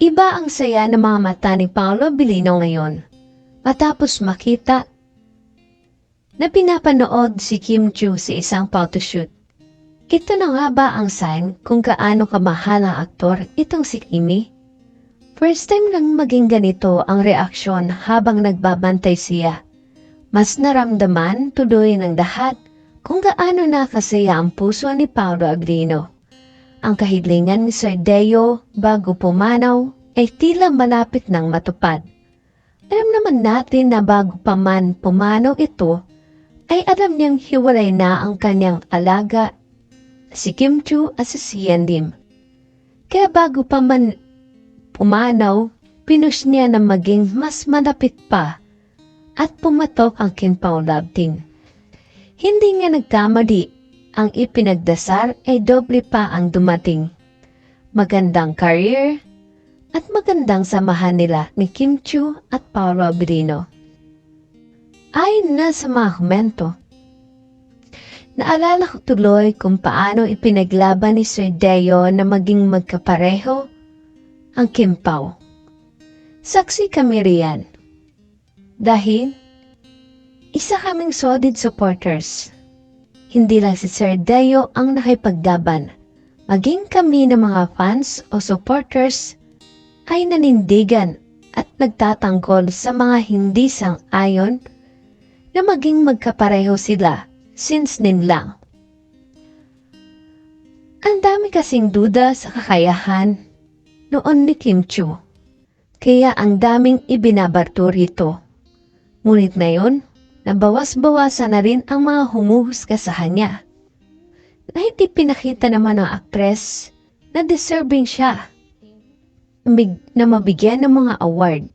Iba ang saya ng mga mata ni Paolo Abilino ngayon. Matapos makita na pinapanood si Kim Chu sa isang photoshoot. Ito na nga ba ang sign kung gaano kamahal ang aktor itong si Kimi? First time lang maging ganito ang reaksyon habang nagbabantay siya. Mas naramdaman tuloy ng lahat kung gaano nakasaya ang puso ni Paolo Agrino. Ang kahidlingan ni Sir Deo bago pumanaw ay tila malapit ng matupad. Alam naman natin na bago pa man pumanaw ito, ay alam niyang hiwalay na ang kanyang alaga, si Kim Chu at si Sian Lim. Kaya bago pa man pumanaw, pinush niya na maging mas malapit pa at pumatok ang Kim Love Team. Hindi nga nagkamali, ang ipinagdasal ay doble pa ang dumating. Magandang career at magandang samahan nila ni Kim Chu at Paolo Abilino. Ayon na sa mga komento, naalala ko tuloy kung paano ipinaglaban ni Sir Deo na maging magkapareho ang Kim Pao. Saksi kami riyan. Dahil, isa kaming solid supporters. Hindi lang si Sir Deo ang nakipagdaban. Maging kami ng mga fans o supporters ay nanindigan at nagtatanggol sa mga hindi sang-ayon na maging magkapareho sila since nin lang. Ang dami kasing duda sa kakayahan noon ni Kim Chu. Kaya ang daming ibinabarto rito. Ngunit ngayon, nabawas-bawasan na rin ang mga humuhusga sa kanya. Na hindi pinakita naman ng aktres na deserving siya na mabigyan ng mga award